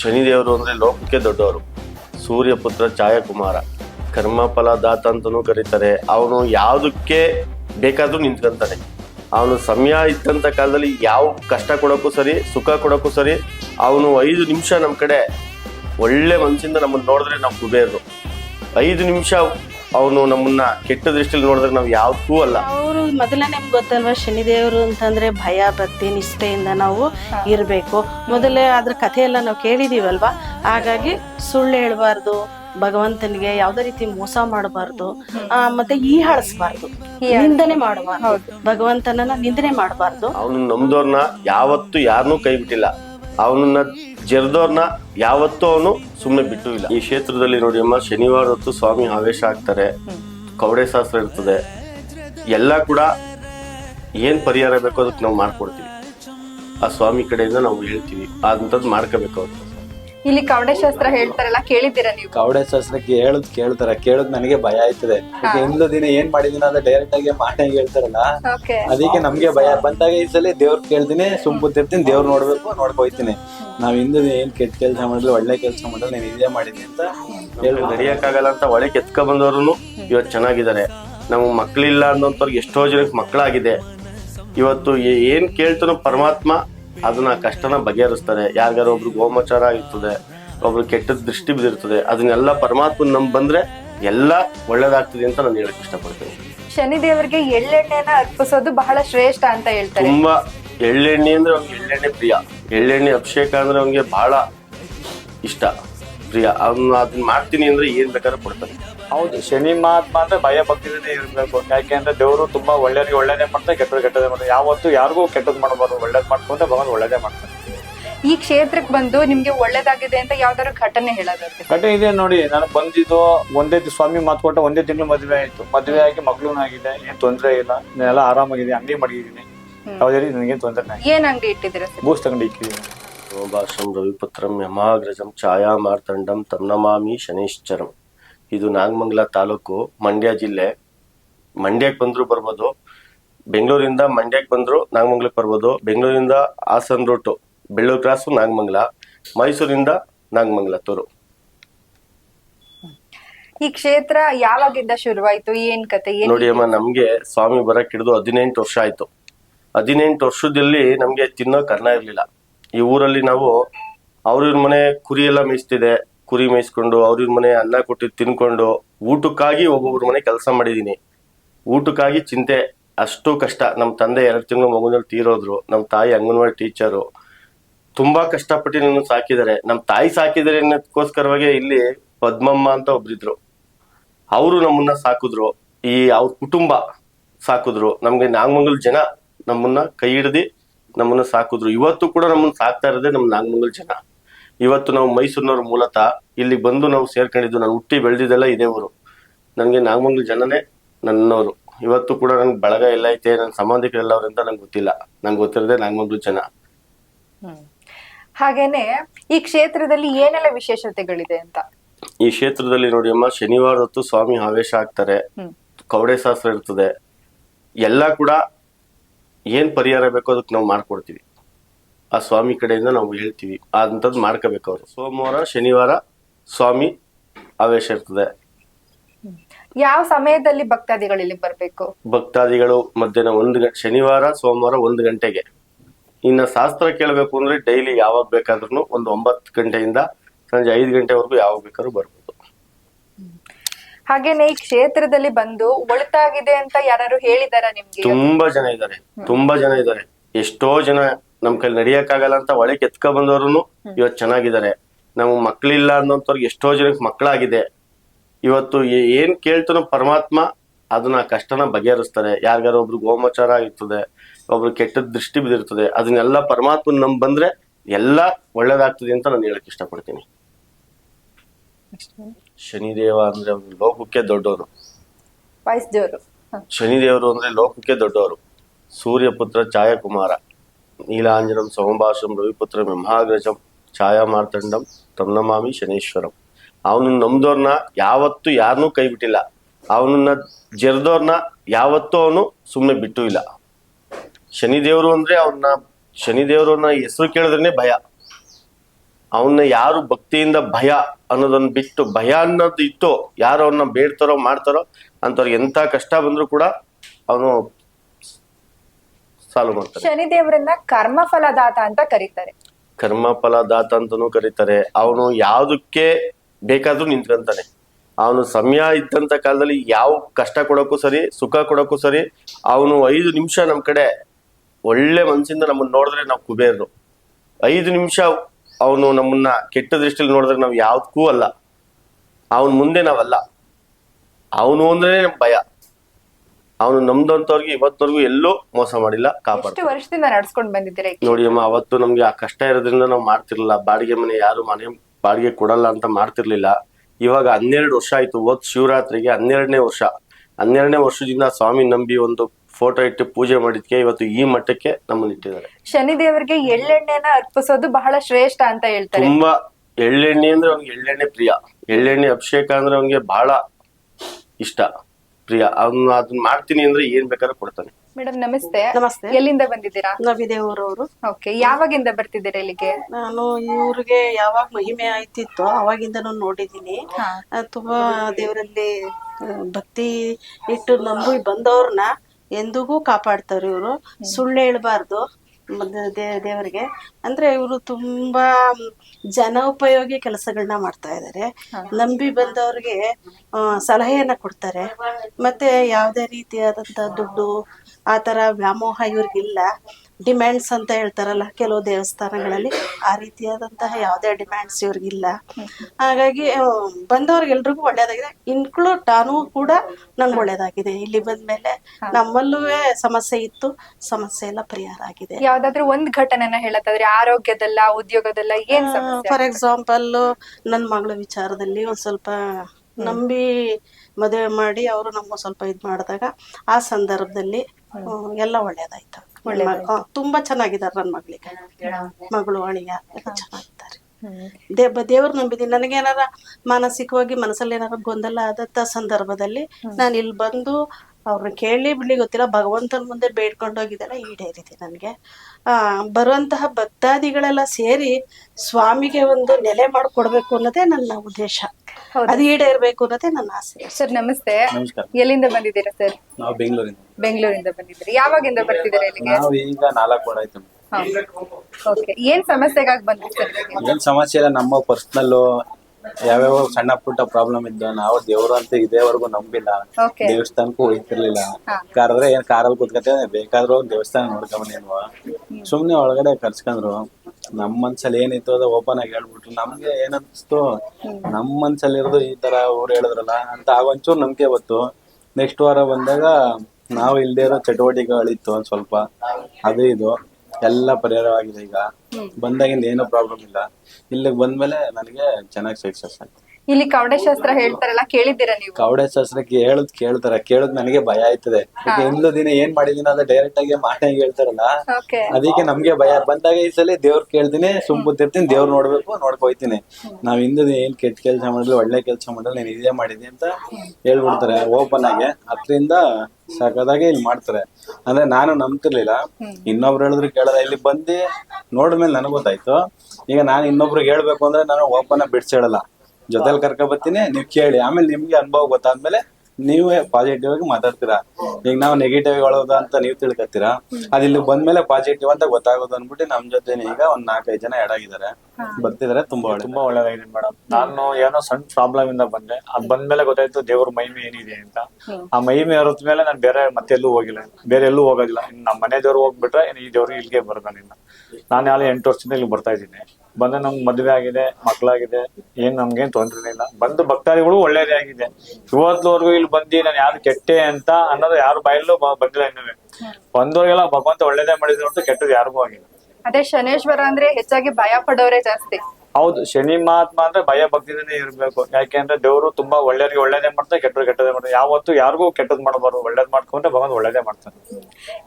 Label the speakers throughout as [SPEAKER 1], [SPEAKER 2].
[SPEAKER 1] ಶನಿದೇವರು ಅಂದರೆ ಲೋಕಕ್ಕೆ ದೊಡ್ಡವರು. ಸೂರ್ಯಪುತ್ರ ಛಾಯಾಕುಮಾರ. ಕರ್ಮಫಲ ದಾತ ಅಂತಲೂ ಕರೀತಾರೆ. ಅವನು ಯಾವುದಕ್ಕೆ ಬೇಕಾದರೂ ನಿಂತ್ಕೊಂತಾನೆ. ಅವನು ಸಮಯ ಇದ್ದಂಥ ಕಾಲದಲ್ಲಿ ಯಾವ ಕಷ್ಟ ಕೊಡೋಕ್ಕೂ ಸರಿ, ಸುಖ ಕೊಡೋಕ್ಕೂ ಸರಿ, ಅವನು ಐದು ನಿಮಿಷ ನಮ್ಮ ಕಡೆ ಒಳ್ಳೆ ಮನಸ್ಸಿಂದ ನಮ್ಮನ್ನು ನೋಡಿದ್ರೆ ನಾವು ಕುಬೇರರು. ಐದು ನಿಮಿಷ ಅವನು ನಮ್ಮನ್ನ ಕೆಟ್ಟ ದೃಷ್ಟಿಯಲ್ಲಿ ನೋಡಿದ್ರೆ ನಾವು ಯಾವತ್ತೂ ಅಲ್ಲ.
[SPEAKER 2] ಅವರು ಮೊದಲೇ ನಿಮ್ಗೆ ಗೊತ್ತಲ್ವಾ ಶನಿದೇವರು ಅಂತಂದ್ರೆ ಭಯ ಭಕ್ತಿ ನಿಷ್ಠೆಯಿಂದ ನಾವು ಇರಬೇಕು. ಮೊದಲೇ ಅದ್ರ ಕಥೆ ಎಲ್ಲ ನಾವು ಕೇಳಿದೀವಲ್ವಾ? ಹಾಗಾಗಿ ಸುಳ್ಳು ಹೇಳಬಾರ್ದು ಭಗವಂತನಿಗೆ ಯಾವ್ದೇ ರೀತಿ ಮೋಸ ಮಾಡಬಾರ್ದು ಮತ್ತೆ ಈ ಹಳಿಸ್ಬಾರ್ದು. ನಿಂದನೆ ಮಾಡಬಾರ್ದು ಭಗವಂತನನ್ನ ನಿಂದನೆ ಮಾಡಬಾರ್ದು.
[SPEAKER 1] ಅವನು ನಮ್ದವ್ರನ್ನ ಯಾವತ್ತು ಯಾರನ್ನೂ ಕೈ ಬಿಟ್ಟಿಲ್ಲ. ಅವನನ್ನ ಜರ್ದೋರ್ನ ಯಾವತ್ತೂ ಅವನು ಸುಮ್ಮನೆ ಬಿಟ್ಟು ಇಲ್ಲ. ಈ ಕ್ಷೇತ್ರದಲ್ಲಿ ನೋಡಿ ಅಮ್ಮ, ಶನಿವಾರ ಹೊತ್ತು ಸ್ವಾಮಿ ಆವೇಶ ಆಗ್ತಾರೆ ಕವಡೆ ಶಾಸ್ತ್ರ ಇರ್ತದೆ. ಎಲ್ಲ ಕೂಡ ಏನ್ ಪರಿಹಾರ ಬೇಕೋ ಅದಕ್ಕೆ ನಾವು ಮಾಡ್ಕೊಡ್ತೀವಿ. ಆ ಸ್ವಾಮಿ ಕಡೆಯಿಂದ ನಾವು ಹೇಳ್ತೀವಿ. ಅದಂಥದ್ದು ಮಾಡ್ಕೋಬೇಕು ಅವ್ರು.
[SPEAKER 3] ಇಲ್ಲಿ ಕವಡೆ ಶಾಸ್ತ್ರ ಹೇಳ್ತಾರಲ್ಲ ಕೇಳಿದ್ದೀರಾ ನೀವು?
[SPEAKER 4] ಕವಡೆ ಶಾಸ್ತ್ರಕ್ಕೆ ಹೇಳುದ್ ಕೇಳ್ತಾರೆ ಕೇಳದ್ ನನಗೆ ಭಯ ಆಯ್ತದೆ. ಹಿಂದೆ ದಿನ ಏನ್ ಮಾಡಿದೀನಿ ಅಂತ ಡೈರೆಕ್ಟ್ ಆಗಿ ಮಾಡಿ ಹೇಳ್ತಾರಲ್ಲ.
[SPEAKER 3] ಓಕೆ.
[SPEAKER 4] ಅದಕ್ಕೆ ನಮ್ಗೆ ಭಯ. ಬಂದಾಗ ಈ ಸಲ ದೇವ್ರ ಕೇಳ್ತೀನಿ ಸುಮ್ ಕೂತಿರ್ತೀನಿ ದೇವ್ರ ನೋಡ್ಬೇಕು ನೋಡ್ಕೊಯ್ತೀನಿ ನಾವ್ ಹಿಂದೆ ಏನ್ ಕೆಟ್ಟ ಕೆಲಸ ಮಾಡಿಲ್ಲ ಒಳ್ಳೆ ಕೆಲಸ ಮಾಡಿಲ್ಲ ನೀನ್ ಇದೇ ಮಾಡಿದ್ನಿ ಅಂತ
[SPEAKER 1] ಹೇಳಿ ನಡೆಯಕ್ಕಾಗಲ್ಲ ಅಂತ ಒಳಗೆ ಎತ್ಕ ಬಂದವ್ರು ಇವತ್ತು ಚೆನ್ನಾಗಿದ್ದಾರೆ. ನಮ್ಗೆ ಮಕ್ಳಿಲ್ಲ ಅನ್ನೋಂಥವ್ರಿಗೆ ಎಷ್ಟೋ ಜನಕ್ಕೆ ಮಕ್ಕಳಾಗಿದೆ ಇವತ್ತು ಏನ್ ಕೇಳ್ತಾನೋ ಪರಮಾತ್ಮ ಅದನ್ನ ಕಷ್ಟನ ಬಗೆಹರಿಸ್ತಾರೆ. ಯಾರಿಗಾರ ಒಬ್ರು ಗೋಮಚಾರ ಆಗಿರ್ತದೆ ಒಬ್ರು ಕೆಟ್ಟ ದೃಷ್ಟಿ ಬಿದ್ದಿರ್ತದೆ ಅದನ್ನೆಲ್ಲ ಪರಮಾತ್ಮ ನಮ್ ಬಂದ್ರೆ ಎಲ್ಲ ಒಳ್ಳೇದಾಗ್ತದೆ ಅಂತ ನಾನು ಹೇಳಕ್ ಇಷ್ಟಪಡ್ತೀನಿ.
[SPEAKER 3] ಶನಿ ದೇವರಿಗೆ ಎಳ್ಳೆಣ್ಣೆನ ಅರ್ಪಿಸೋದು ಬಹಳ ಶ್ರೇಷ್ಠ ಅಂತ ಹೇಳ್ತಾರೆ.
[SPEAKER 1] ತುಂಬಾ ಎಳ್ಳೆಣ್ಣೆ ಅಂದ್ರೆ ಅವ್ನಿಗೆ ಎಳ್ಳೆಣ್ಣೆ ಪ್ರಿಯ. ಎಳ್ಳೆಣ್ಣೆ ಅಭಿಷೇಕ ಅಂದ್ರೆ ಅವ್ನಿಗೆ ಬಹಳ ಇಷ್ಟ. ಪ್ರಿಯ. ಅವ್ನು ಅದನ್ನ ಮಾಡ್ತೀನಿ ಅಂದ್ರೆ ಏನ್ ಬೇಕಾದ್ರೂ ಕೊಡ್ತಾನೆ.
[SPEAKER 4] ಹೌದು ಶನಿ ಮಹಾತ್ಮ ಅಂದ್ರೆ ಭಯ ಭಕ್ತಿನೇ ಇರಬೇಕು. ಯಾಕೆಂದ್ರೆ ದೇವರು ತುಂಬಾ ಒಳ್ಳೆಯವ್ರಿಗೆ ಒಳ್ಳೇದೇ ಮಾಡ್ತಾರೆ ಕೆಟ್ಟವ್ರಿಗೆ ಕೆಟ್ಟದೇ ಮಾಡ್ತಾರೆ. ಯಾವತ್ತು ಯಾರಿಗೂ ಕೆಟ್ಟದ್ ಮಾಡಬಾರ್ದು. ಒಳ್ಳೇದ್ ಮಾಡ್ಕೊಂಡ್ರೆ ಭಗವಾನ್ ಒಳ್ಳೇದೇ ಮಾಡ್ತಾರೆ.
[SPEAKER 3] ಈ ಕ್ಷೇತ್ರಕ್ಕೆ ಬಂದು ನಿಮ್ಗೆ ಒಳ್ಳೇದಾಗಿದೆ ಅಂತ ಯಾವ್ದಾದ್ರು ಘಟನೆ ಹೇಳೋದಕ್ಕೆ
[SPEAKER 4] ಘಟನೆ ಇದೆ ನೋಡಿ ನಾನು ಬಂದಿದ್ದು ಒಂದೇ ದಿ- ಸ್ವಾಮಿ ಮಾತು ಕೊಟ್ಟ ಒಂದೇ ತಿಂಗಳು ಮದುವೆ ಆಯ್ತು. ಮದುವೆ ಆಗಿ ಮಗ್ಳೂ ಆಗಿದೆ ಏನ್ ತೊಂದರೆ ಇಲ್ಲ. ಎಲ್ಲ ಆರಾಮಾಗಿದೆ ಅಂಗಡಿ ಮಡಗಿದ್ದೀನಿ. ಯಾವುದೇ ರೀತಿ ನನಗೇನು ತೊಂದರೆ ಇಲ್ಲ.
[SPEAKER 3] ಏನ್ ಅಂಗಡಿ ಇಟ್ಟಿದ್ದೀರಾ ಸರ್?
[SPEAKER 4] ಬೂಸ್ ತಗೊಂಡು ಇಕ್ಕಿದ್ದೀನಿ
[SPEAKER 1] ಭಾಷಂ ರವಿಪುತ್ರಂ ಯಮಾಗ್ರಜಂ ಛಾಯಾ ಮಾರ್ತಂಡಂ ತನ್ನಮಾಮಿ ಶನೈಶ್ಚರಂ. ಇದು ನಾಗಮಂಗಲ ತಾಲೂಕು ಮಂಡ್ಯ ಜಿಲ್ಲೆ. ಮಂಡ್ಯಕ್ಕೆ ಬಂದ್ರು ಬರ್ಬೋದು. ಬೆಂಗಳೂರಿಂದ ಮಂಡ್ಯಕ್ಕೆ ಬಂದ್ರು ನಾಗಮಂಗಲಕ್ಕೆ ಬರ್ಬೋದು. ಬೆಂಗಳೂರಿಂದ ಹಾಸನ್ ರೂಟು ಬೆಳ್ಳೂರು ಕ್ರಾಸು ನಾಗಮಂಗಲ ಮೈಸೂರಿಂದ ನಾಗಮಂಗಲ ತೂರು.
[SPEAKER 3] ಈ ಕ್ಷೇತ್ರ ಯಾವಾಗಿಂದ ಶುರುವಾಯ್ತು? ಏನ್ ಕತೆ? ಏನ್
[SPEAKER 1] ನೋಡಿ ಅಮ್ಮ ನಮ್ಗೆ ಸ್ವಾಮಿ ಬರಕ್ ಹಿಡಿದು ಹದಿನೆಂಟು ವರ್ಷ ಆಯ್ತು. ಹದಿನೆಂಟು ವರ್ಷದಲ್ಲಿ ನಮ್ಗೆ ತಿನ್ನೋ ಕರ್ಣ ಇರ್ಲಿಲ್ಲ. ಈ ಊರಲ್ಲಿ ನಾವು ಅವ್ರ ಮನೆ ಕುರಿ ಎಲ್ಲ ಮೇಯಿಸ್ತಿದೆ. ಕುರಿ ಮೇಯಿಸ್ಕೊಂಡು ಅವ್ರಿವ್ರ ಮನೆ ಅನ್ನ ಕೊಟ್ಟಿದ್ದು ತಿನ್ಕೊಂಡು ಊಟಕ್ಕಾಗಿ ಒಬ್ಬೊಬ್ರ ಮನೆ ಕೆಲಸ ಮಾಡಿದೀನಿ. ಊಟಕ್ಕಾಗಿ ಚಿಂತೆ, ಅಷ್ಟು ಕಷ್ಟ. ನಮ್ಮ ತಂದೆ ಎರಡು ತಿಂಗಳು ಮಗುನಲ್ಲಿ ತೀರೋದ್ರು. ನಮ್ಮ ತಾಯಿ ಅಂಗನವಾಡಿ ಟೀಚರು. ತುಂಬಾ ಕಷ್ಟಪಟ್ಟು ನನ್ನ ಸಾಕಿದ್ದಾರೆ. ನಮ್ಮ ತಾಯಿ ಸಾಕಿದ್ದಾರೆ ಅನ್ನೋದಕ್ಕೋಸ್ಕರವಾಗಿ ಇಲ್ಲಿ ಪದ್ಮಮ್ಮ ಅಂತ ಒಬ್ರಿದ್ರು. ಅವರು ನಮ್ಮನ್ನ ಸಾಕಿದ್ರು. ಈ ಅವ್ರ ಕುಟುಂಬ ಸಾಕಿದ್ರು. ನಮ್ಗೆ ನಾಗಮಂಗಲ್ ಜನ ನಮ್ಮನ್ನ ಕೈ ಹಿಡ್ದು ನಮ್ಮನ್ನ ಸಾಕಿದ್ರು. ಇವತ್ತು ಕೂಡ ನಮ್ಮನ್ನ ಸಾಕ್ತಾ ಇರೋದೇ ನಮ್ಮ ನಾಗಮಂಗಲ್ ಜನ. ಇವತ್ತು ನಾವು ಮೈಸೂರಿನವ್ರ ಮೂಲತಃ ಇಲ್ಲಿ ಬಂದು ನಾವು ಸೇರ್ಕೊಂಡಿದ್ದು ನಾನು ಹುಟ್ಟಿ ಬೆಳೆದಿದ್ದೆಲ್ಲ ಇದೇ ಊರು. ನನಗೆ ನಾಗಮಂಗ್ಲ ಜನನೇ ನನ್ನವರು. ಇವತ್ತು ಕೂಡ ನನ್ಗೆ ಬಳಗ ಎಲ್ಲ ಐತೆ ನನ್ನ ಸಂಬಂಧಿಕರೆಲ್ಲ ಅವರಿಂದ ನಂಗೆ ಗೊತ್ತಿಲ್ಲ. ನಂಗೆ ಗೊತ್ತಿರದೆ ನಾಗಮಂಗ್ಲ ಜನ.
[SPEAKER 3] ಹಾಗೇನೆ ಈ ಕ್ಷೇತ್ರದಲ್ಲಿ ಏನೆಲ್ಲ ವಿಶೇಷತೆಗಳಿದೆ ಅಂತ?
[SPEAKER 1] ಈ ಕ್ಷೇತ್ರದಲ್ಲಿ ನೋಡಿ ಅಮ್ಮ ಶನಿವಾರ ಹೊತ್ತು ಸ್ವಾಮಿ ಆವೇಶ ಆಗ್ತಾರೆ
[SPEAKER 3] ಕೌಡೆ
[SPEAKER 1] ಕವಡೆ ಶಾಸ್ತ್ರ ಇರ್ತದೆ. ಎಲ್ಲ ಕೂಡ ಏನ್ ಪರಿಹಾರ ಬೇಕೋ ಅದಕ್ಕೆ ನಾವು ಮಾಡ್ಕೊಡ್ತೀವಿ. ಆ ಸ್ವಾಮಿ ಕಡೆಯಿಂದ ನಾವು ಹೇಳ್ತೀವಿ. ಅಂಥದ್ದು ಮಾಡ್ಕೋಬೇಕು ಅವರು. ಸೋಮವಾರ ಶನಿವಾರ ಸ್ವಾಮಿ ಆವೇಶ ಇರ್ತದೆ.
[SPEAKER 3] ಯಾವ ಸಮಯದಲ್ಲಿ ಭಕ್ತಾದಿಗಳು ಇಲ್ಲಿ ಬರಬೇಕು?
[SPEAKER 1] ಭಕ್ತಾದಿಗಳು ಮಧ್ಯಾಹ್ನ ಒಂದು ಗಂಟೆ ಶನಿವಾರ ಸೋಮವಾರ ಒಂದು ಗಂಟೆಗೆ. ಇನ್ನು ಶಾಸ್ತ್ರ ಕೇಳಬೇಕು ಅಂದ್ರೆ ಡೈಲಿ ಯಾವಾಗ ಬೇಕಾದ್ರೂ ಒಂದು ಒಂಬತ್ತು ಗಂಟೆಯಿಂದ ಸಂಜೆ ಐದು ಗಂಟೆವರೆಗೂ ಯಾವಾಗ ಬೇಕಾದ್ರೂ ಬರ್ಬೋದು.
[SPEAKER 3] ಹಾಗೇನೆ ಈ ಕ್ಷೇತ್ರದಲ್ಲಿ ಬಂದು ಒಳಿತಾಗಿದೆ ಅಂತ ಯಾರು ಹೇಳಿದಾರ ನಿಮ್ಗೆ?
[SPEAKER 1] ತುಂಬಾ ಜನ ಇದ್ದಾರೆ. ತುಂಬಾ ಜನ ಇದ್ದಾರೆ. ಎಷ್ಟೋ ಜನ ನಮ್ ಕೈಲಿ ನಡಿಯಕ್ಕಾಗಲ್ಲ ಅಂತ ಒಳಗೆ ಎತ್ಕ ಬಂದವರು ಇವತ್ತು ಚೆನ್ನಾಗಿದ್ದಾರೆ ನಮ್ ಮಕ್ಳಿಲ್ಲ ಅನ್ನೋಂಥವ್ರಿಗೆ ಎಷ್ಟೋ ಜನಕ್ಕೆ ಮಕ್ಕಳಾಗಿದೆ ಇವತ್ತು ಏನ್ ಕೇಳ್ತಾನೋ ಪರಮಾತ್ಮ ಅದನ್ನ ಆ ಕಷ್ಟನ ಬಗೆಹರಿಸ್ತಾರೆ. ಯಾರಿಗಾರ ಒಬ್ರು ಗೋಮಚಾರ ಆಗಿರ್ತದೆ ಒಬ್ರು ಕೆಟ್ಟ ದೃಷ್ಟಿ ಬಿದ್ದಿರ್ತದೆ ಅದನ್ನೆಲ್ಲ ಪರಮಾತ್ಮ ನಮ್ ಬಂದ್ರೆ ಎಲ್ಲ ಒಳ್ಳೇದಾಗ್ತದೆ ಅಂತ ನಾನು ಹೇಳಕ್ ಇಷ್ಟಪಡ್ತೀನಿ. ಶನಿದೇವ ಅಂದ್ರೆ ಲೋಕಕ್ಕೆ
[SPEAKER 3] ದೊಡ್ಡವರು
[SPEAKER 1] ಶನಿದೇವರು ಅಂದ್ರೆ ಲೋಕಕ್ಕೆ ದೊಡ್ಡವರು ಸೂರ್ಯಪುತ್ರ ಛಾಯಾಕುಮಾರ. ನೀಲಾಂಜನಂ, ಸೋಮಭಾಷಂ, ರವಿಪುತ್ರ ಮಿಂಹಾಗ್ರಜಂ ಛಾಯಾ ಮಾರ್ತಂಡಂ ತಮ್ನಮಾಮಿ, ಶನೇಶ್ವರಂ. ಅವನು ನಮ್ದೋರ್ನ ಯಾವತ್ತೂ ಯಾರನ್ನೂ ಕೈ ಬಿಟ್ಟಿಲ್ಲ. ಅವನನ್ನ ಜರ್ದೋರ್ನ ಯಾವತ್ತೂ ಅವನು ಸುಮ್ಮನೆ ಬಿಟ್ಟು ಇಲ್ಲ. ಶನಿದೇವರು ಅಂದ್ರೆ ಅವನ್ನ ಶನಿದೇವ್ರನ್ನ ಹೆಸರು ಕೇಳಿದ್ರೆ ಭಯ. ಅವನ್ನ ಯಾರು ಭಕ್ತಿಯಿಂದ ಭಯ ಅನ್ನೋದನ್ನ ಬಿಟ್ಟು ಭಯ ಅನ್ನೋದು ಇತ್ತು, ಯಾರು ಅವನ್ನ ಬೇಡ್ತಾರೋ ಮಾಡ್ತಾರೋ ಅಂಥವ್ರಿಗೆ ಎಂಥ ಕಷ್ಟ ಬಂದರೂ ಕೂಡ ಅವನು ಸಾಲ್ವ್ ಮಾಡ್ತಾರೆ.
[SPEAKER 3] ಶನಿ ದೇವರನ್ನ ಕರ್ಮಫಲದಾತ ಅಂತ ಕರೀತಾರೆ.
[SPEAKER 1] ಕರ್ಮ ಫಲದಾತ ಅಂತಾನೂ ಕರೀತಾರೆ. ಅವನು ಯಾವ್ದಕ್ಕೆ ಬೇಕಾದ್ರೂ ನಿಂತ್ಕೊಂತಾನೆ. ಅವನು ಸಮಯ ಇದ್ದಂತ ಕಾಲದಲ್ಲಿ ಯಾವ ಕಷ್ಟ ಕೊಡೋಕ್ಕೂ ಸರಿ ಸುಖ ಕೊಡೋಕ್ಕೂ ಸರಿ ಅವನು ಐದು ನಿಮಿಷ ನಮ್ಮ ಕಡೆ ಒಳ್ಳೆ ಮನಸ್ಸಿಂದ ನಮ್ಮನ್ನ ನೋಡಿದ್ರೆ ನಾವು ಕುಬೇರರು. ಐದು ನಿಮಿಷ ಅವನು ನಮ್ಮನ್ನ ಕೆಟ್ಟ ದೃಷ್ಟಿಯಲ್ಲಿ ನೋಡಿದ್ರೆ ನಾವು ಯಾವ್ದಕ್ಕೂ ಅಲ್ಲ. ಅವನ್ ಮುಂದೆ ನಾವಲ್ಲ. ಅವನು ಅಂದ್ರೆ ನಮ್ ಭಯ. ಅವನು ನಮ್ದಂತವ್ರಿಗೆ ಇವತ್ತವರೆಗೂ ಎಲ್ಲೂ ಮೋಸ ಮಾಡಿಲ್ಲ ಕಾಪಾಡ
[SPEAKER 3] ಎಷ್ಟು ವರ್ಷದಿಂದ ನಡ್ಸ್ಕೊಂಡ್ ಬಂದಿದ್ದೀರಾ ಈ
[SPEAKER 1] ನೋಡಿ ಅಮ್ಮ ಅವತ್ತು ನಮ್ಗೆ ಆ ಕಷ್ಟ ಇರೋದ್ರಿಂದ ನಾವು ಮಾಡ್ತಿರ್ಲಿಲ್ಲ. ಬಾಡಿಗೆ ಮನೆ ಯಾರು ಮನೆ ಬಾಡಿಗೆ ಕೊಡಲ್ಲ ಅಂತ ಮಾಡ್ತಿರ್ಲಿಲ್ಲ. ಇವಾಗ ಹನ್ನೆರಡು ವರ್ಷ ಆಯ್ತು ಹೋದ್ ಶಿವರಾತ್ರಿಗೆ ಹನ್ನೆರಡನೇ ವರ್ಷ. ಹನ್ನೆರಡನೇ ವರ್ಷದಿಂದ ಸ್ವಾಮಿ ನಂಬಿ ಒಂದು ಫೋಟೋ ಇಟ್ಟು ಪೂಜೆ ಮಾಡಿದ್ಕೆ ಇವತ್ತು ಈ ಮಟ್ಟಕ್ಕೆ ನಮ್ಮನ್ನ ಇಟ್ಟಿದ್ದಾರೆ.
[SPEAKER 3] ಶನಿ ದೇವರಿಗೆ ಎಳ್ಳೆಣ್ಣೆನ ಅರ್ಪಿಸೋದು ಬಹಳ ಶ್ರೇಷ್ಠ ಅಂತ ಹೇಳ್ತಾರೆ.
[SPEAKER 1] ತುಂಬಾ ಎಳ್ಳೆಣ್ಣೆ ಅಂದ್ರೆ ಅವ್ನಿಗೆ ಎಳ್ಳೆಣ್ಣೆ ಪ್ರಿಯ. ಎಳ್ಳೆಣ್ಣೆ ಅಭಿಷೇಕ ಅಂದ್ರೆ ಅವ್ನಿಗೆ ಬಹಳ ಇಷ್ಟ. ಪ್ರಿಯ ಅವ್ನು ಅದನ್ನ ಮಾಡ್ತೀನಿ ಅಂದ್ರೆ ಏನ್ ಬೇಕಾದ್ರೂ ಕೊಡ್ತಾನೆ.
[SPEAKER 3] ಮೇಡಮ್ ನಮಸ್ತೆ.
[SPEAKER 2] ನಮಸ್ತೆ.
[SPEAKER 3] ಎಲ್ಲಿಂದ ಬಂದಿದ್ದೀರಾ?
[SPEAKER 2] ನವಿದೇವ್ರವರು
[SPEAKER 3] ಓಕೆ ಯಾವಾಗಿಂದ ಬರ್ತಿದ್ದೀರಾ ಇಲ್ಲಿಗೆ?
[SPEAKER 2] ನಾನು ಇವ್ರಿಗೆ ಯಾವಾಗ ಮಹಿಮೆ ಆಯ್ತಿತ್ತೋ ಅವಾಗಿಂದನೂ ನೋಡಿದೀನಿ
[SPEAKER 3] ಹಾ.
[SPEAKER 2] ಆ, ತುಂಬಾ ದೇವರಲ್ಲಿ ಭಕ್ತಿ ಇಟ್ಟು ನಂಬಿ ಬಂದವ್ರನ್ನ ಎಂದಿಗೂ ಕಾಪಾಡ್ತಾರೆ ಇವರು. ಸುಳ್ಳು ಹೇಳ್ಬಾರ್ದು. ದೇವರಿಗೆ. ಅಂದ್ರೆ ಇವರು ತುಂಬಾ ಜನೋಪಯೋಗಿ ಕೆಲಸಗಳನ್ನ ಮಾಡ್ತಾ ಇದ್ದಾರೆ ನಂಬಿ ಬಂದವ್ರಿಗೆ ಸಲಹೆಯನ್ನ ಕೊಡ್ತಾರೆ. ಮತ್ತೆ ಯಾವುದೇ ರೀತಿಯಾದಂತ ದುಡ್ಡು, ಆ ತರ ವ್ಯಾಮೋಹ ಇವ್ರಿಗಿಲ್ಲ. ಡಿಮ್ಯಾಂಡ್ಸ್ ಅಂತ ಹೇಳ್ತಾರಲ್ಲ ಕೆಲವು ದೇವಸ್ಥಾನಗಳಲ್ಲಿ ಆ ರೀತಿಯಾದಂತಹ ಯಾವುದೇ ಡಿಮ್ಯಾಂಡ್ಸ್ ಇವ್ರಿಗಿಲ್ಲ. ಹಾಗಾಗಿ ಬಂದವ್ರಿಗೆಲ್ರಿಗೂ ಒಳ್ಳೇದಾಗಿದೆ. ಇನ್ಕ್ಲೂಡ್ ನಾನು ಕೂಡ ನಂಗೆ ಒಳ್ಳೇದಾಗಿದೆ. ಇಲ್ಲಿ ಬಂದ್ಮೇಲೆ ನಮ್ಮಲ್ಲೂ ಸಮಸ್ಯೆ ಇತ್ತು ಸಮಸ್ಯೆ ಎಲ್ಲ ಪರಿಹಾರ ಆಗಿದೆ.
[SPEAKER 3] ಯಾವ್ದಾದ್ರು ಒಂದ್ ಘಟನೆನ ಹೇಳತ್ತಾದ್ರೆ ಆರೋಗ್ಯದಲ್ಲ ಉದ್ಯೋಗದಲ್ಲ ಏನ್
[SPEAKER 2] ಫಾರ್ ಎಕ್ಸಾಂಪಲ್ ನನ್ನ ಮಗಳ ವಿಚಾರದಲ್ಲಿ ಒಂದ್ ಸ್ವಲ್ಪ ನಂಬಿ ಮದುವೆ ಮಾಡಿ ಅವರು ನಮ್ಗೆ ಸ್ವಲ್ಪ ಇದ್ ಮಾಡಿದಾಗ ಆ ಸಂದರ್ಭದಲ್ಲಿ ಎಲ್ಲ ಒಳ್ಳೇದಾಯ್ತು. ಹ, ತುಂಬಾ ಚೆನ್ನಾಗಿದ್ದಾರೆ ನನ್ನ ಮಗಳಿಗೆ. ಮಗಳು ಅಳಿಯ ಎಲ್ಲ ಚೆನ್ನಾಗಿದ್ದಾರೆ. ದೇವ ದೇವ್ರ ನಂಬಿದೀನಿ. ನನಗೇನಾರ ಮಾನಸಿಕವಾಗಿ ಮನಸ್ಸಲ್ಲಿ ಏನಾರ ಗೊಂದಲ ಆದಂತ ಸಂದರ್ಭದಲ್ಲಿ ನಾನು ಇಲ್ಲಿ ಬಂದು ಅವ್ರನ್ನ ಕೇಳಿ ಬಿಡ್ಲಿ ಗೊತ್ತಿಲ್ಲ. ಭಗವಂತನ ಮುಂದೆ ಬೇಡ್ಕೊಂಡು ಹೋಗಿದ್ದೆಲ್ಲ ಈಡೇರಿದೆ ನನಗೆ. ಆ ಬರುವಂತಹ ಭಕ್ತಾದಿಗಳೆಲ್ಲ ಸೇರಿ ಸ್ವಾಮಿಗೆ ಒಂದು ನೆಲೆ ಮಾಡಿಕೊಡ್ಬೇಕು ಅನ್ನೋದೇ ನನ್ನ ಉದ್ದೇಶ. ಅದು ಈಡೇರ್ಬೇಕು ಅನ್ನೋದೇ ನನ್ನ ಆಸೆ.
[SPEAKER 3] ಸರ್ ನಮಸ್ತೆ.
[SPEAKER 4] ನಮಸ್ಕಾರ.
[SPEAKER 3] ಎಲ್ಲಿಂದ ಬಂದಿದ್ದೀರಾ ಸರ್?
[SPEAKER 4] ನಾವು ಬೆಂಗಳೂರಿಂದ.
[SPEAKER 3] ಬೆಂಗಳೂರಿಂದ ಬಂದಿದ್ದೀರಿ. ಯಾವಾಗಿಂದ ಬರ್ತಿದ್ದೀರಾ ಇಲ್ಲಿಗೆ?
[SPEAKER 4] ನಾವು ಈಗ ನಾಲ್ಕು ವಾರ ಆಯ್ತು.
[SPEAKER 3] ಓಕೆ. ಏನ್ ಸಮಸ್ಯೆಗಾಗಿ ಬಂದ್ರಿ ಸರ್?
[SPEAKER 4] ಏನ್ ಸಮಸ್ಯೆ ಇಲ್ಲ ನಮ್ಮ ಪರ್ಸನಲ್ ಯಾವ್ಯಾವ ಸಣ್ಣ ಪುಟ್ಟ ಪ್ರಾಬ್ಲಮ್ ಇದ್ದ ನಾವು ದೇವ್ರು ಅಂತ ಇದೇವರೆಗೂ ನಂಬಿಲ್ಲ. ದೇವಸ್ಥಾನಕ್ಕೂ ಹೋಗ್ತಿರ್ಲಿಲ್ಲ. ಕಾರದ್ರೆ ಏನ್ ಕಾರಲ್ಲಿ ಕುತ್ಕತ್ತೆ ಬೇಕಾದ್ರೂ ದೇವಸ್ಥಾನ ನೋಡ್ಕೊಂಬನಿ ಅಲ್ವಾ ಸುಮ್ನೆ ಒಳಗಡೆ ಕರ್ಸ್ಕೊಂಡ್ರು ನಮ್ ಮನ್ಸಲ್ಲಿ ಏನಿತ್ತು ಅದ ಓಪನ್ ಆಗಿ ಹೇಳ್ಬಿಟ್ರು. ನಮ್ಗೆ ಏನನ್ಸ್ತು? ನಮ್ ಮನ್ಸಲ್ಲಿ ಇರೋದು ಈ ತರ ಅವ್ರು ಹೇಳಿದ್ರಲ್ಲ ಅಂತ ಆಗೊಂಚೂರು ನಂಬಿಕೆ ಬತ್ತು ನೆಕ್ಸ್ಟ್ ವಾರ ಬಂದಾಗ ನಾವು ಇಲ್ದೇ ಇರೋ ಚಟುವಟಿಕೆಗಳಿತ್ತು ಒಂದ್ ಸ್ವಲ್ಪ. ಅದು ಇದು. ಎಲ್ಲ ಪರಿಹಾರವಾಗಿದೆ ಈಗ. ಬಂದಾಗಿಂದ ಏನೂ ಪ್ರಾಬ್ಲಮ್ ಇಲ್ಲ. ಇಲ್ಲಿಗೆ ಬಂದ್ಮೇಲೆ ನನಗೆ ಚೆನ್ನಾಗಿ ಸಕ್ಸಸ್ ಆಯ್ತು
[SPEAKER 3] ಇಲ್ಲಿ ಕವಡೆಶಾಸ್ತ್ರ ಹೇಳ್ತಾರಲ್ಲ ಕೇಳಿದ್ದೀರಾ ನೀವು?
[SPEAKER 4] ಕವಡೆ ಶಾಸ್ತ್ರಕ್ಕೆ ಹೇಳುದ್ ಕೇಳ್ತಾರೆ ಕೇಳುದ್ ನನಗೆ ಭಯ ಆಯ್ತದೆ. ಹಿಂದೂ ದಿನ ಏನ್ ಮಾಡಿದೀನಿ ಅದ ಡೈರೆಕ್ಟ್ ಆಗಿ ಮಾಡಿ ಹೇಳ್ತಾರಲ್ಲ
[SPEAKER 3] ಓಕೆ
[SPEAKER 4] ಅದಕ್ಕೆ ನಮ್ಗೆ ಭಯ. ಬಂದಾಗ ಈ ಸಲ ದೇವ್ರ ಕೇಳ್ತೀನಿ ಸುಮ್ ಕೂತಿರ್ತೀನಿ ದೇವ್ರ ನೋಡ್ಬೇಕು ನೋಡ್ಕೊಯ್ತೀನಿ ನಾವ್ ಹಿಂದೂ ದಿನ ಏನ್ ಕೆಟ್ಟ ಕೆಲಸ ಮಾಡಲಿ ಒಳ್ಳೆ ಕೆಲಸ ಮಾಡಲಿ ನೀನ್ ಇದೇ ಮಾಡಿದಿ ಅಂತ ಹೇಳ್ಬಿಡ್ತಾರೆ. ಓಪನ್ ಆಗಿ ಅದ್ರಿಂದ ಸಾಕಾದಾಗೆ ಇಲ್ಲಿ ಮಾಡ್ತಾರೆ. ಅಂದ್ರೆ ನಾನು ನಂಬ್ತಿರ್ಲಿಲ್ಲ. ಇನ್ನೊಬ್ರು ಹೇಳಿದ್ರು ಕೇಳಲ್ಲ ಇಲ್ಲಿ ಬಂದು ನೋಡ್ಮೇಲೆ ನನಗೆ ಗೊತ್ತಾಯ್ತು. ಈಗ ನಾನು ಇನ್ನೊಬ್ರಿಗೆ ಹೇಳ್ಬೇಕು ಅಂದ್ರೆ ನಾನು ಓಪನ್ ಆಗಿ ಬಿಡ್ಸಿ ಹೇಳಲ್ಲ. ಜೊತೆಲಿ ಕರ್ಕೊ ಬರ್ತೀನಿ ನೀವ್ ಕೇಳಿ. ಆಮೇಲೆ ನಿಮ್ಗೆ ಅನುಭವ ಗೊತ್ತಾದ್ಮೇಲೆ ನೀವೇ ಪಾಸಿಟಿವ್ ಆಗಿ ಮಾತಾಡ್ತೀರಾ. ಈಗ ನಾವು ನೆಗೆಟಿವ್ ಹೇಳೋದು ಅಂತ ನೀವು ತಿಳ್ಕೊತೀರಾ ಅದ್ ಇಲ್ಲಿ ಬಂದ್ಮೇಲೆ ಪಾಸಿಟಿವ್ ಅಂತ ಗೊತ್ತಾಗೋದು ಅನ್ಬಿಟ್ಟು ನಮ್ ಜೊತೆ ಈಗ ಒಂದ್ ನಾಲ್ಕೈದು ಜನ ಎಡ್ ಆಗಿದ್ದಾರೆ. ಬರ್ತಿದಾರೆ, ತುಂಬಾ ಒಳ್ಳೆ
[SPEAKER 5] ತುಂಬಾ ಒಳ್ಳೇದಾಗಿದೆ ಮೇಡಮ್. ನಾನು ಏನೋ ಸಣ್ಣ ಪ್ರಾಬ್ಲಮ್ ಇಂದ ಬಂದೆ. ಅದ್ ಬಂದ್ಮೇಲೆ ಗೊತ್ತಾಯ್ತು ದೇವ್ರ ಮಹಿಮೆ ಏನಿದೆ ಅಂತ. ಆ ಮಹಿಮೆ ಇರೋದ್ ಮೇಲೆ ನಾನು ಬೇರೆ ಮತ್ತೆ ಎಲ್ಲೂ ಹೋಗಿಲ್ಲ. ಬೇರೆ ಎಲ್ಲೂ ಹೋಗೋದಿಲ್ಲ ನಮ್ಮ ಮನೆ ದೇವ್ರು ಹೋಗ್ಬಿಟ್ರೆ ಈ ದೇವ್ರಿಗೆ ಇಲ್ಲಿಗೆ ಬರ್ತಾನೆ ನಾನು ಯಾವ ಎಂಟು ವರ್ಷದಿಂದ ಇಲ್ಲಿ ಬರ್ತಾ ಇದ್ದೀನಿ. ಬಂದ ನಮ್ಗೆ ಮದುವೆ ಆಗಿದೆ ಮಕ್ಕಳಾಗಿದೆ ಏನ್ ನಮ್ಗೇನ್ ತೊಂದ್ರೆ ಇಲ್ಲ. ಬಂದು ಭಕ್ತಾದಿಗಳು ಒಳ್ಳೇದೇ ಆಗಿದೆ. ಇವತ್ತುವರೆಗೂ ಇಲ್ಲಿ ಬಂದಿ ನಾನು ಯಾರು ಕೆಟ್ಟೆ ಅಂತ ಅನ್ನೋದು ಯಾರು ಬಾಯಲ್ಲೂ ಬಂದಿಲ್ಲ ಇನ್ನೂ ಬಂದವ್ರಿಗೆಲ್ಲ ಭಗವಂತ ಒಳ್ಳೇದೇ ಮಾಡಿದ್ರು ಅಂತ ಕೆಟ್ಟದ್ದು ಯಾರಿಗೂ ಆಗಿಲ್ಲ.
[SPEAKER 3] ಅದೇ ಶನೇಶ್ವರ ಅಂದ್ರೆ ಹೆಚ್ಚಾಗಿ ಭಯ ಪಡೋರೇ ಜಾಸ್ತಿ.
[SPEAKER 5] ಹೌದು ಶನಿ ಮಹಾತ್ಮ ಅಂದ್ರೆ ಭಯ ಭಕ್ತಿನೇ ಇರ್ಬೇಕು. ಯಾಕೆಂದ್ರೆ ದೇವರು ತುಂಬಾ ಒಳ್ಳೆಯವ್ರಿಗೆ ಒಳ್ಳೇದೇ ಮಾಡ್ತಾರೆ ಕೆಟ್ಟರು ಕೆಟ್ಟದೇ ಮಾಡ್ತಾರೆ. ಯಾವತ್ತು ಯಾರಿಗೂ ಕೆಟ್ಟದ್ ಮಾಡಬಾರ್ದು. ಒಳ್ಳೇದ್ ಮಾಡ್ಕೊಂಡ್ರೆ ಭಗವಂತ ಒಳ್ಳೇದೇ ಮಾಡ್ತಾನೆ.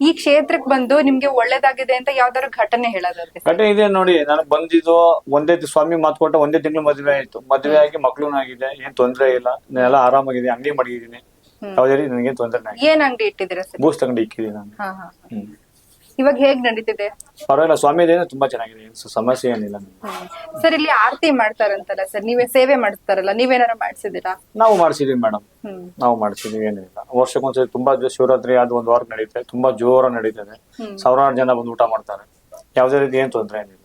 [SPEAKER 3] ಈ ಕ್ಷೇತ್ರಕ್ಕೆ ಬಂದು ನಿಮ್ಗೆ ಒಳ್ಳೇದಾಗಿದೆ ಅಂತ ಯಾವ್ದಾದ್ರು ಘಟನೆ ಹೇಳೋದಾದ್ರೆ
[SPEAKER 5] ಘಟನೆ ಇದೆ ನೋಡಿ ನನಗೆ ಬಂದಿದ್ದು ಒಂದೇ ದಿ- ಸ್ವಾಮಿ ಮಾತು ಕೊಟ್ಟ ಒಂದೇ ತಿಂಗಳು ಮದುವೆ ಆಯ್ತು. ಮದುವೆ ಆಗಿ ಮಕ್ಳು ಆಗಿದೆ ಏನ್ ತೊಂದ್ರೆ ಇಲ್ಲ. ನಾನೆಲ್ಲ ಆರಾಮಾಗಿದೆ ಅಂಗಡಿ ಮಡಗಿದ್ದೀನಿ. ಯಾವುದೇ ರೀತಿ ನನಗೇನ್ ತೊಂದರೆ
[SPEAKER 3] ಏನ್ ಅಂಗಡಿ ಇಟ್ಟಿದ್ದೀರಾ ಸರ್?
[SPEAKER 5] ಬೂಸ್ ಅಂಗಡಿ ಇಕ್ಕಿದ್ದೀನಿ ನಾನು.
[SPEAKER 3] ಹಾ ಹಾ.
[SPEAKER 5] ಹ್ಮ್.
[SPEAKER 3] ಇವಾಗ ಹೇಗ್ ನಡೀತಿದೆ?
[SPEAKER 5] ಪರವಾಗಿಲ್ಲ ಸ್ವಾಮಿ ದೇವ ತುಂಬಾ ಚೆನ್ನಾಗಿದೆ. ಏನ್ ಸ- ಸಮಸ್ಯೆ ಏನಿಲ್ಲ. ನಮ್ಗೆ.
[SPEAKER 3] ಸರ್ ಇಲ್ಲಿ ಆರತಿ ಮಾಡ್ತಾರಂತಲ್ಲ ಸರ್ ನೀವೇ ಸೇವೆ ಮಾಡ್ತಾರಲ್ಲ ನೀವೇನಾರ ಮಾಡಿಸಿದೀರಾ
[SPEAKER 5] ನಾವು ಮಾಡ್ಸಿದೀವಿ ಮೇಡಮ್.
[SPEAKER 3] ಹ್ಮ್.
[SPEAKER 5] ನಾವು ಮಾಡಿಸಿದೀವಿ ಏನಿಲ್ಲ. ವರ್ಷಕ್ಕೊಂದ್ಸರಿ ತುಂಬಾ ಜೊ- ಶಿವರಾತ್ರಿ ಅದು ಒಂದ್ ವಾರ ನಡೆಯುತ್ತೆ ತುಂಬಾ ಜೋರ ನಡೀತದೆ. ಸಾವಿರಾರು ಜನ ಬಂದು ಊಟ ಮಾಡ್ತಾರೆ. ಯಾವುದೇ ರೀತಿ ಏನ್ ತೊಂದ್ರೆ ಏನಿಲ್ಲ.